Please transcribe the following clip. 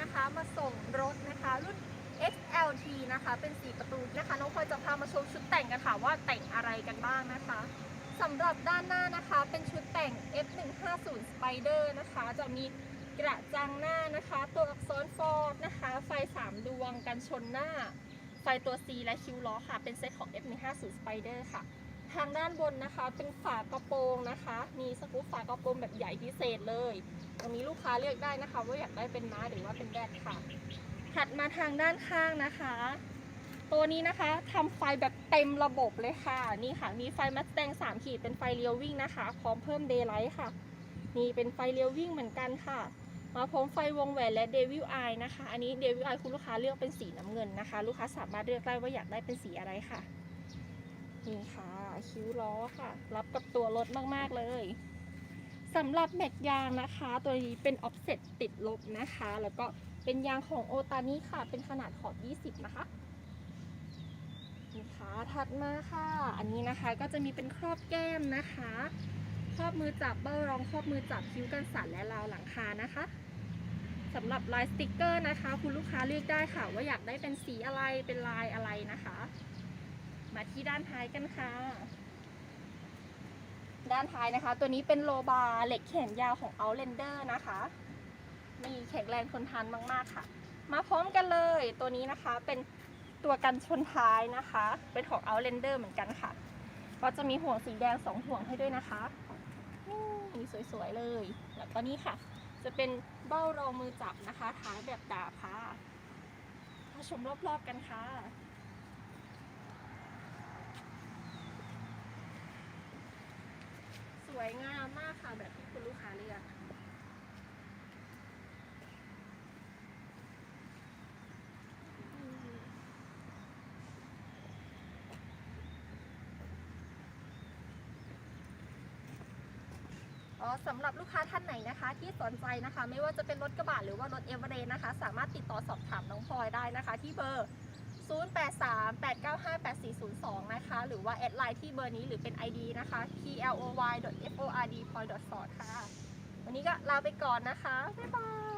นะคะมาส่งรถนะคะรุ่น XLT นะคะเป็น4ประตูนะคะน้องพลอยจะพามาชมชุดแต่งกันค่ะว่าแต่งอะไรกันบ้างนะคะสำหรับด้านหน้านะคะเป็นชุดแต่ง F150 Spider นะคะ จะมีกระจังหน้านะคะ ตัวอักษร Ford นะคะ ไฟ 3 ดวงกันชนหน้า ไฟตัว C และคิวล้อค่ะ เป็นเซตของ F150 Spider ค่ะ ทางด้านบนนะคะ เป็นฝากระโปรงนะคะ มีสกู๊ปฝากระโปรงแบบใหญ่พิเศษเลย ตรงนี้ลูกค้าเลือกได้นะคะ ว่าอยากได้เป็นม้าหรือว่าเป็นแรดค่ะ ถัดมาทางด้านข้างนะคะ ตัวนี้นะคะทำไฟแบบเต็มระบบเลยค่ะ นี่ค่ะ มีไฟมัสแตง3ขีดเป็นไฟเลี้ยววิ่งนะคะพร้อมเพิ่มเดย์ไลท์ค่ะนี่เป็นไฟเลี้ยววิ่งเหมือนกันค่ะมาพร้อมไฟวงแหวนและเดวิลไอนะคะ อันนี้เดวิลไอคุณลูกค้าเลือกเป็นสีน้ำเงินนะคะ ลูกค้าสามารถเลือกได้ว่าอยากได้เป็นสีอะไรค่ะ นี่ค่ะ คิ้วล้อค่ะ รับกับตัวรถมาก ๆ เลยสำหรับแม็กยางนะคะ ตัวนี้เป็นออฟเซ็ตติดลบนะคะ แล้วก็เป็นยางของโอตานี่ค่ะ เป็นขนาดขอบ 20 นะคะนี่ค่ะถัดมาค่ะ อันนี้นะคะก็จะมีเป็นครอบแก้มนะคะ ครอบมือจับเบ้ารองครอบมือจับคิ้วกันสั่นและราวหลังคานะคะสำหรับลายสติกเกอร์นะคะ คุณลูกค้าเลือกได้ค่ะ ว่าอยากได้เป็นสีอะไรเป็นลายอะไรนะคะ มาที่ด้านท้ายกันค่ะ ด้านท้ายนะคะ ตัวนี้เป็นโลบาเหล็กแขนยาวของ Outlander นะคะนี่แข็งแรงทนทานมาก ๆ ค่ะ มาพร้อมกันเลย ตัวนี้นะคะเป็นตัวกันชนท้ายนะคะ เป็นของ Outlander เหมือนกันค่ะ ก็จะมีห่วงสีแดงสองห่วงให้ด้วยนะคะนี่สวย ๆ เลย แล้วก็นี่ค่ะ จะเป็นเบ้ารองมือจับนะคะ ท้ายแบบดาบค่ะมาชมรอบ ๆ กันค่ะ วยงามมากค่ะแบบที่คุณลูกค้าเลือกอ๋อสำหรับลูกค้าท่านไหนนะคะ ที่สนใจนะคะ ไม่ว่าจะเป็นรถกระบะหรือว่ารถเอเวอเรสต์นะคะ สามารถติดต่อสอบถามน้องพลอยได้นะคะ ที่เบอร์ 0838958402 นะคะ หรือว่าแอดไลน์ที่เบอร์นี้หรือเป็น ID นะคะ ploy.ford point .ford ค่ะ วันนี้ก็ลาไปก่อนนะคะ บ๊ายบาย